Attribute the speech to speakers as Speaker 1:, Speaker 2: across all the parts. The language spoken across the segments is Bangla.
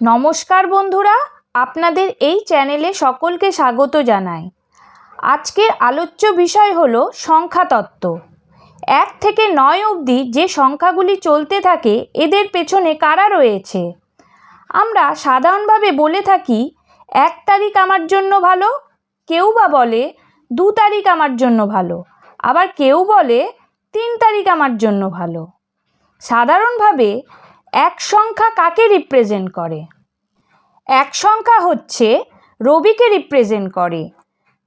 Speaker 1: নমস্কার বন্ধুরা, আপনাদের এই চ্যানেলে সকলকে স্বাগত জানাই। আজকের আলোচ্য বিষয় হল সংখ্যাতত্ত্ব। এক থেকে নয় অবধি যে সংখ্যাগুলি চলতে থাকে, এদের পেছনে কারা রয়েছে? আমরা সাধারণভাবে বলে থাকি, এক তারিখ আমার জন্য ভালো, কেউ বা বলে দু তারিখ আমার জন্য ভালো, আবার কেউ বলে তিন তারিখ আমার জন্য ভালো। সাধারণভাবে এক সংখ্যা কাকে রিপ্রেজেন্ট করে? এক সংখ্যা হচ্ছে রবিকে রিপ্রেজেন্ট করে।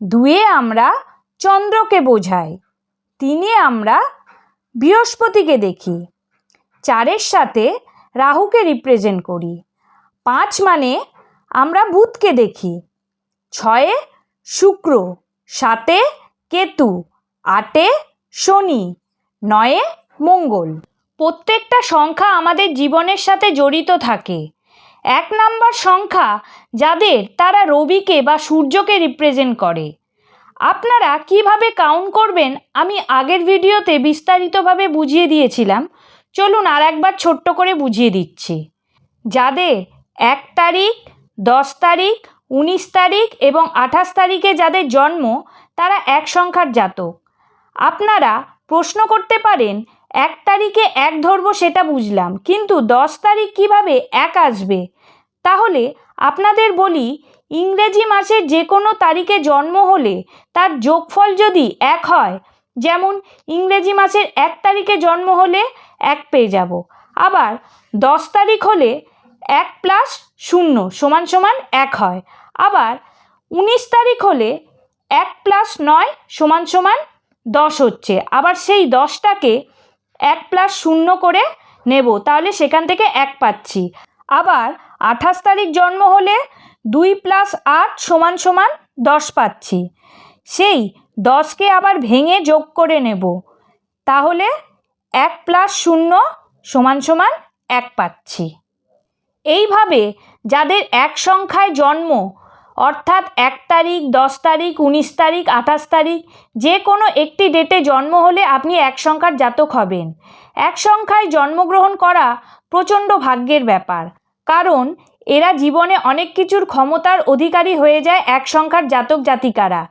Speaker 1: দুয়ে আমরা চন্দ্রকে বোঝাই। তিনে আমরা বৃহস্পতিকে দেখি। চারের সাথে রাহুকে রিপ্রেজেন্ট করি। পাঁচ মানে আমরা বুধকে দেখি। ছয়ে শুক্র, সাতে কেতু, আটে শনি, নয়ে মঙ্গল। প্রত্যেকটা সংখ্যা আমাদের জীবনের সাথে জড়িত থাকে। এক নাম্বার সংখ্যা যাদের তারা রবিকে বা সূর্যকে রিপ্রেজেন্ট করে। আপনারা কীভাবে কাউন্ট করবেন আমি আগের ভিডিওতে বিস্তারিতভাবে বুঝিয়ে দিয়েছিলাম। চলুন আর একবার ছোট্ট করে বুঝিয়ে দিচ্ছি। যাদের এক তারিখ, দশ তারিখ, উনিশ তারিখ এবং আঠাশ তারিখে যাদের জন্ম, তারা এক সংখ্যার জাতক। আপনারা প্রশ্ন করতে পারেন এক তারিখে এক ধরবো সেটা বুঝলাম, কিন্তু দশ তারিখ কীভাবে এক আসবে? তাহলে আপনাদের বলি, ইংরেজি মাসের যে কোনো তারিখে জন্ম হলে তার যোগফল যদি এক হয়, যেমন ইংরেজি মাসের এক তারিখে জন্ম হলে এক পেয়ে যাব, আবার দশ তারিখ হলে এক প্লাস শূন্য সমান সমান এক হয়, আবার উনিশ তারিখ হলে এক প্লাস নয় সমান সমান দশ হচ্ছে, আবার সেই দশটাকে এক প্লাস শূন্য করে নেব, তাহলে সেখান থেকে এক পাচ্ছি। আবার আঠাশ তারিখ জন্ম হলে দুই প্লাস আট সমান সমান দশ পাচ্ছি। সেই দশকে আবার ভেঙে যোগ করে নেব, তাহলে এক প্লাস শূন্য সমান সমান এক পাচ্ছি। এইভাবে যাদের এক সংখ্যায় জন্ম অর্থাৎ এক তারিখ, দশ তারিখ, উনিশ তারিখ, আঠাশ তারিখ, যে কোনো একটি ডেটে জন্ম হলে আপনি এক সংখ্যার জাতক হবেন। এক সংখ্যায় জন্মগ্রহণ করা প্রচণ্ড ভাগ্যের ব্যাপার, কারণ এরা জীবনে অনেক কিছুর ক্ষমতার অধিকারী হয়ে যায় এক সংখ্যার জাতক জাতিকারা।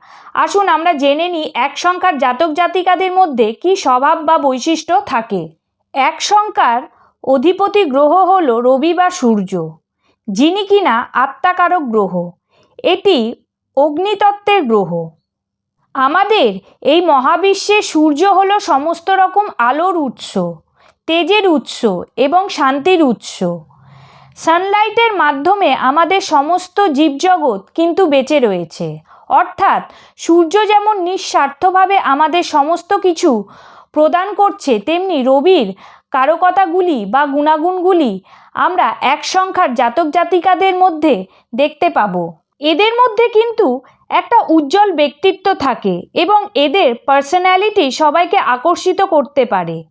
Speaker 1: আসুন আমরা জেনে নিই এক সংখ্যার জাতক জাতিকাদের মধ্যে কি স্বভাব বা বৈশিষ্ট্য থাকে। এক সংখ্যার অধিপতি গ্রহ হল রবি বা সূর্য, যিনি কিনা আত্মাকারক গ্রহ। এটি অগ্নিতত্ত্বের গ্রহ। আমাদের এই মহাবিশ্বে সূর্য হলো সমস্ত রকম আলোর উৎস, তেজের উৎস এবং শান্তির উৎস। সানলাইটের মাধ্যমে আমাদের সমস্ত জীবজগৎ কিন্তু বেঁচে রয়েছে। অর্থাৎ সূর্য যেমন নিঃস্বার্থভাবে আমাদের সমস্ত কিছু প্রদান করছে, তেমনি রবির কারকতাগুলি বা গুণাগুণগুলি আমরা এক সংখ্যার জাতক জাতিকাদের মধ্যে দেখতে পাবো। এদের মধ্যে কিন্তু একটা উজ্জ্বল ব্যক্তিত্ব থাকে এবং এদের পার্সোনালিটি সবাইকে আকর্ষিত করতে পারে।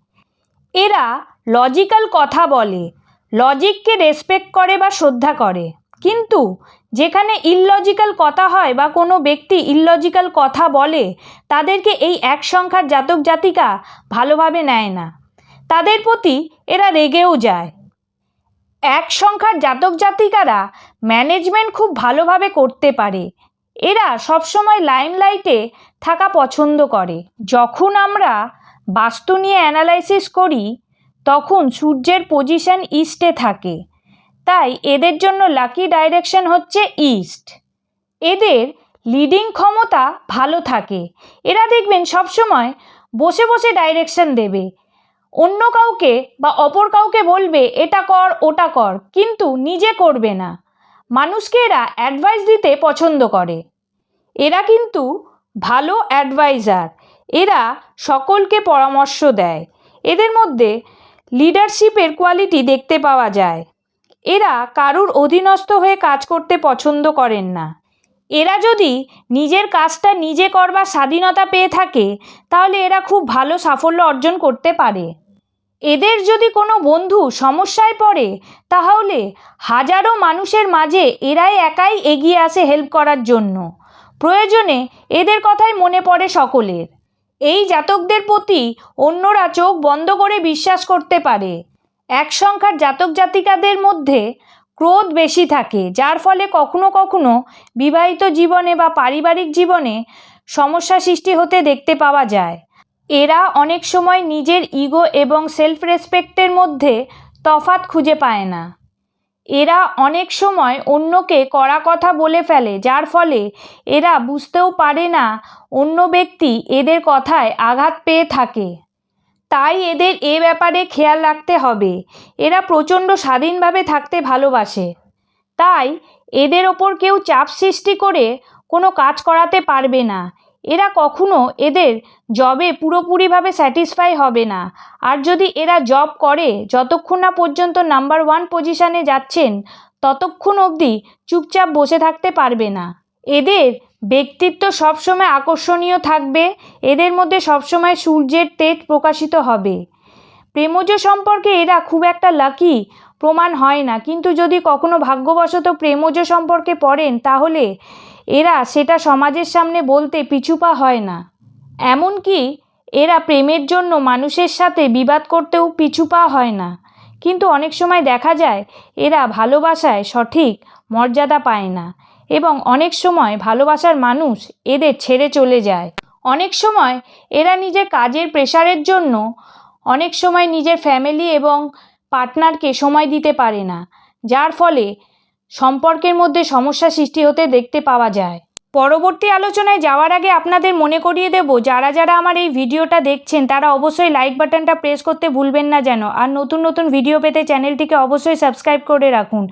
Speaker 1: এরা লজিক্যাল কথা বলে লজিককে রেসপেক্ট করে বা শ্রদ্ধা করে। কিন্তু যেখানে ইললজিক্যাল কথা হয় বা কোনো ব্যক্তি ইললজিক্যাল কথা বলে, তাদেরকে এই এক সংখ্যার জাতক জাতিকা ভালোভাবে নেয় না। তাদের প্রতি এরা রেগেও যায়। এক সংখ্যার জাতক জাতিকারা ম্যানেজমেন্ট খুব ভালোভাবে করতে পারে। এরা সবসময় লাইমলাইটে থাকা পছন্দ করে। যখন আমরা বাস্তু নিয়ে অ্যানালাইসিস করি, তখন সূর্যের পজিশন ইস্টে থাকে। তাই এদের জন্য লাকি ডাইরেকশন হচ্ছে ইস্ট এদের লিডিং ক্ষমতা ভালো থাকে। এরা দেখবেন সবসময় বসে বসে ডাইরেকশন দেবে। অন্য কাউকে বা অপর কাউকে বলবে, এটা কর, ওটা কর। কিন্তু নিজে করবে না। মানুষকে এরা অ্যাডভাইস দিতে পছন্দ করে। এরা কিন্তু ভালো অ্যাডভাইজার এরা সকলকে পরামর্শ দেয়। এদের মধ্যে লিডারশিপের কোয়ালিটি দেখতে পাওয়া যায়। এরা কারুর অধীনস্থ হয়ে কাজ করতে পছন্দ করেন না। এরা যদি নিজের কাজটা নিজে করবার স্বাধীনতা পেয়ে থাকে, তাহলে এরা খুব ভালো সাফল্য অর্জন করতে পারে। এদের যদি কোনো বন্ধু সমস্যায় পড়ে, তাহলে হাজারো মানুষের মাঝে এরাই একাই এগিয়ে আসে হেল্প করার জন্য। প্রয়োজনে এদের কথাই মনে পড়ে সকলের। এই জাতকদের প্রতি অন্যরা চোখ বন্ধ করে বিশ্বাস করতে পারে। এক সংখ্যার জাতক জাতিকাদের মধ্যে ক্রোধ বেশি থাকে, যার ফলে কখনো কখনো বিবাহিত জীবনে বা পারিবারিক জীবনে সমস্যা সৃষ্টি হতে দেখতে পাওয়া যায়। এরা অনেক সময় নিজের ইগো এবং সেলফ রেসপেক্টের মধ্যে তফাৎ খুঁজে পায় না। এরা অনেক সময় অন্যকে কড়া কথা বলে ফেলে, যার ফলে এরা বুঝতেও পারে না অন্য ব্যক্তি এদের কথায় আঘাত পেয়ে থাকে। তাই এদের এ ব্যাপারে খেয়াল রাখতে হবে। এরা প্রচণ্ড স্বাধীনভাবে থাকতে ভালোবাসে। তাই এদের ওপর কেউ চাপ সৃষ্টি করে কোনো কাজ করাতে পারবে না। এরা কখনো এদের জবে পুরোপুরিভাবে স্যাটিসফাই হবে না। আর যদি এরা জব করে, যতক্ষণ না পর্যন্ত নাম্বার ওয়ান পজিশানে যাচ্ছেন, ততক্ষণ অবধি চুপচাপ বসে থাকতে পারবে না। এদের ব্যক্তিত্ব সবসময় আকর্ষণীয় থাকবে, এদের মধ্যে সবসময় সূর্যের তেজ প্রকাশিত হবে। প্রেমজ সম্পর্কে এরা খুব একটা লাকি প্রমাণ হয় না, কিন্তু যদি কখনো ভাগ্যবশত প্রেমজ সম্পর্কে পড়েন, তাহলে এরা সেটা সমাজের সামনে বলতে পিছুপা হয় না। এমনকি এরা প্রেমের জন্য মানুষের সাথে বিবাদ করতেও পিছুপা হয় না, কিন্তু অনেক সময় দেখা যায় এরা ভালোবাসায় সঠিক মর্যাদা পায় না। এবং অনেক সময় ভালোবাসার মানুষ এদের ছেড়ে চলে যায়। অনেক সময় এরা নিজের কাজের প্রেশারের জন্য অনেক সময় নিজের ফ্যামিলি এবং পার্টনারকে সময় দিতে পারে না, যার ফলে সম্পর্কের মধ্যে সমস্যা সৃষ্টি হতে দেখতে পাওয়া যায়। পরবর্তী আলোচনায় যাওয়ার আগে আপনাদের মনে করিয়ে দেব, যারা যারা আমার এই ভিডিওটা দেখছেন, তারা অবশ্যই লাইক বাটনটা প্রেস করতে ভুলবেন না যেন। আর নতুন নতুন ভিডিও পেতে চ্যানেলটিকে অবশ্যই সাবস্ক্রাইব করে রাখুন।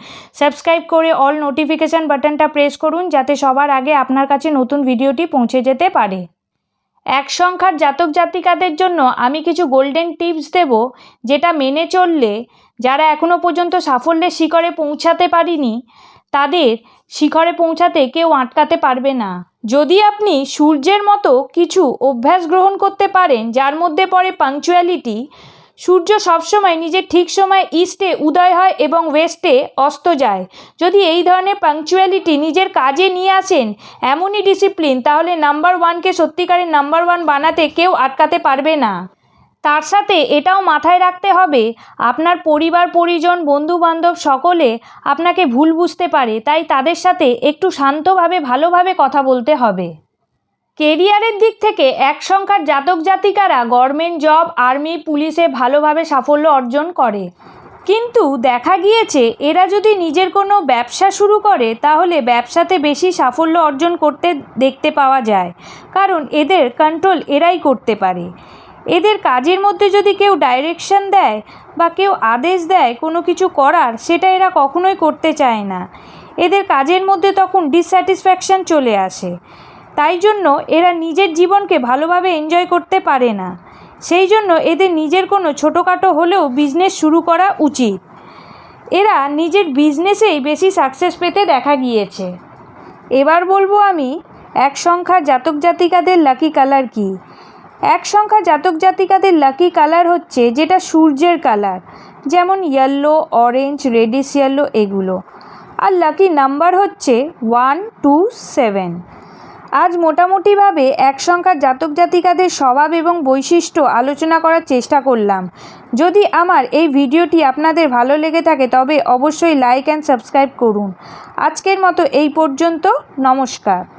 Speaker 1: সাবস্ক্রাইব করে অল নোটিফিকেশান বাটনটা প্রেস করুন, যাতে সবার আগে আপনার কাছে নতুন ভিডিওটি পৌঁছে যেতে পারে। এক সংখ্যার জাতক জাতিকাদের জন্য আমি কিছু গোল্ডেন টিপস দেব, যেটা মেনে চললে, যারা এখনও পর্যন্ত সাফল্যের শিখরে পৌঁছাতে পারিনি তাদের শিখরে পৌঁছাতে কেউ আটকাতে পারবে না। যদি আপনি সূর্যের মতো কিছু অভ্যাস গ্রহণ করতে পারেন, যার মধ্যে পড়ে পাংচুয়ালিটি সূর্য সবসময় নিজের ঠিক সময় ইস্টে উদয় হয় এবং ওয়েস্টে অস্ত যায়। যদি এই ধরনের পাংচুয়ালিটি নিজের কাজে নিয়ে আসেন এমনই ডিসিপ্লিন তাহলে নাম্বার ওয়ানকে সত্যিকারের নাম্বার ওয়ান বানাতে কেউ আটকাতে পারবে না। তার সাথে এটাও মাথায় রাখতে হবে, আপনার পরিবার, পরিজন বন্ধু বান্ধব সকলে আপনাকে ভুল বুঝতে পারে, তাই তাদের সাথে একটু শান্তভাবে, ভালোভাবে কথা বলতে হবে। কেরিয়ারের দিক থেকে এক সংখ্যার জাতক জাতিকারা গভর্নমেন্ট জব, আর্মি, পুলিশে ভালোভাবে সাফল্য অর্জন করে। কিন্তু দেখা গিয়েছে, এরা যদি নিজের কোনো ব্যবসা শুরু করে, তাহলে ব্যবসাতে বেশি সাফল্য অর্জন করতে দেখতে পাওয়া যায়, কারণ এদের কন্ট্রোল এরাই করতে পারে। এদের কাজের মধ্যে যদি কেউ ডাইরেকশন দেয় বা কেউ আদেশ দেয় কোনো কিছু করার, সেটা এরা কখনোই করতে চায় না। এদের কাজের মধ্যে তখন ডিসস্যাটিসফ্যাকশান চলে আসে। তাই জন্য এরা নিজের জীবনকে ভালোভাবে এনজয় করতে পারে না। সেই জন্য এদের নিজের কোনো ছোটোখাটো হলেও বিজনেস শুরু করা উচিত। এরা নিজের বিজনেসেই বেশি সাকসেস পেতে দেখা গিয়েছে। এবার বলব আমি, এক সংখ্যা জাতক জাতিকাদের লাকি কালার কী? এক সংখ্যা জাতক জাতিকাদের লাকি কালার হচ্ছে যেটা সূর্যের কালার যেমন ইয়েলো অরেঞ্জ রেডিশ ইয়েলো এগুলো। আর লাকি নাম্বার হচ্ছে ওয়ান টু সেভেন আজ মোটামুটিভাবে এক সংখ্যার জাতক জাতিকাদের স্বভাব এবং বৈশিষ্ট্য আলোচনা করার চেষ্টা করলাম। যদি আমার এই ভিডিওটি আপনাদের ভালো লেগে থাকে, তবে অবশ্যই লাইক অ্যান্ড সাবস্ক্রাইব করুন। আজকের মতো এই পর্যন্ত, নমস্কার।